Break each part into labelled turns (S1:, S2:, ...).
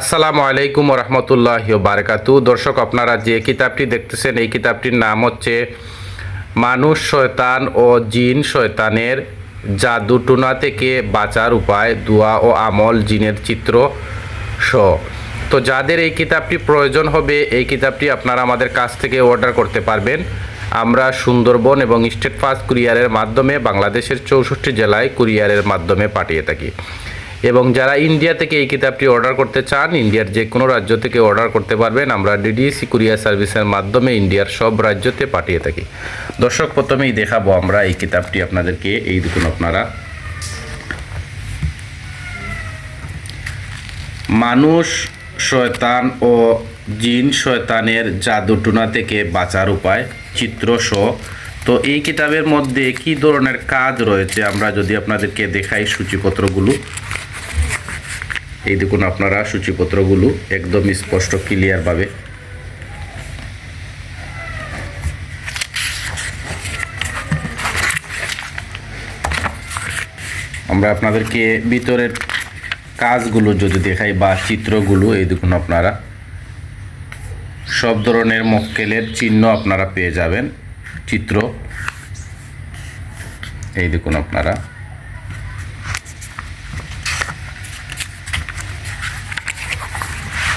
S1: আসসালামু আলাইকুম রহমতুল্লাহ বারকাতু দর্শক, আপনারা যে কিতাবটি দেখতেছেন, এই কিতাবটির নাম হচ্ছে মানুষ শয়তান ও জিন শয়তানের জাদু টুনা থেকে বাঁচার উপায়, দোয়া ও আমল, জিনের চিত্র স তো যাদের এই কিতাবটি প্রয়োজন হবে, এই কিতাবটি আপনারা আমাদের কাছ থেকে অর্ডার করতে পারবেন। আমরা সুন্দরবন এবং স্টেট ফাস্ট কুরিয়ারের মাধ্যমে, বাংলাদেশের চৌষট্টি জেলায় কুরিয়ারের মাধ্যমে পাঠিয়ে থাকি। এবং যারা ইন্ডিয়া থেকে এই কিতাবটি অর্ডার করতে চান, ইন্ডিয়ার যে কোনো রাজ্য থেকে অর্ডার করতে পারবেন। আমরা ডিডিসি কুরিয়ার সার্ভিসের মাধ্যমে ইন্ডিয়ার সব রাজ্যতে পাঠিয়ে থাকি। দর্শক, প্রথমেই দেখাবো আমরা এই কিতাবটি আপনাদেরকে। এই দেখুন আপনারা। মানুষ, শয়তান ও জিন শয়তানের জাদুটুনা থেকে বাঁচার উপায়, চিত্র সহ। তো এই কিতাবের মধ্যে কি ধরনের কাজ রয়েছে? আমরা যদি আপনাদেরকে দেখাই সূচিপত্রগুলো। এই দেখুন আপনারা সূচিপত্রগুলো একদম স্পষ্ট ক্লিয়ারভাবে আমরা আপনাদেরকে ভিতরের কাজগুলো যদি দেখাই বা চিত্রগুলো, এই দেখুন আপনারা। সব ধরনের মক্কেলের চিহ্ন আপনারা পেয়ে যাবেন, চিত্র। এই দেখুন আপনারা।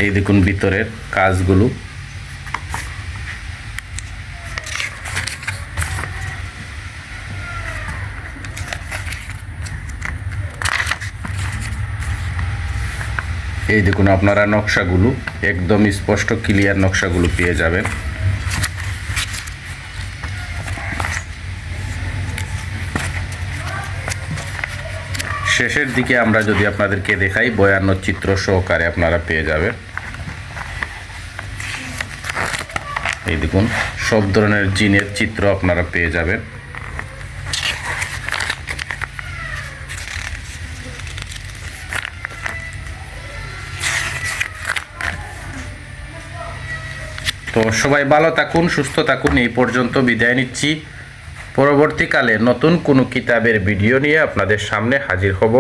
S1: এই দেখুন ভিতরের কাজগুলো। এই দেখুন আপনারা নকশাগুলো একদম স্পষ্ট ক্লিয়ার নকশাগুলো পেয়ে যাবেন। শেষের দিকে আমরা যদি আপনাদেরকে দেখাই, বয়ান্ন চিত্র সহকারে আপনারা পেয়ে যাবেন। এই দেখুন, সব ধরনের জিনের চিত্র আপনারা পেয়ে যাবেন। তো সবাই ভালো থাকুন, সুস্থ থাকুন, এই পর্যন্ত বিদায় নিচ্ছি। পরবর্তীকালে নতুন কোনো কিতাবের ভিডিও নিয়ে আপনাদের সামনে হাজির হব।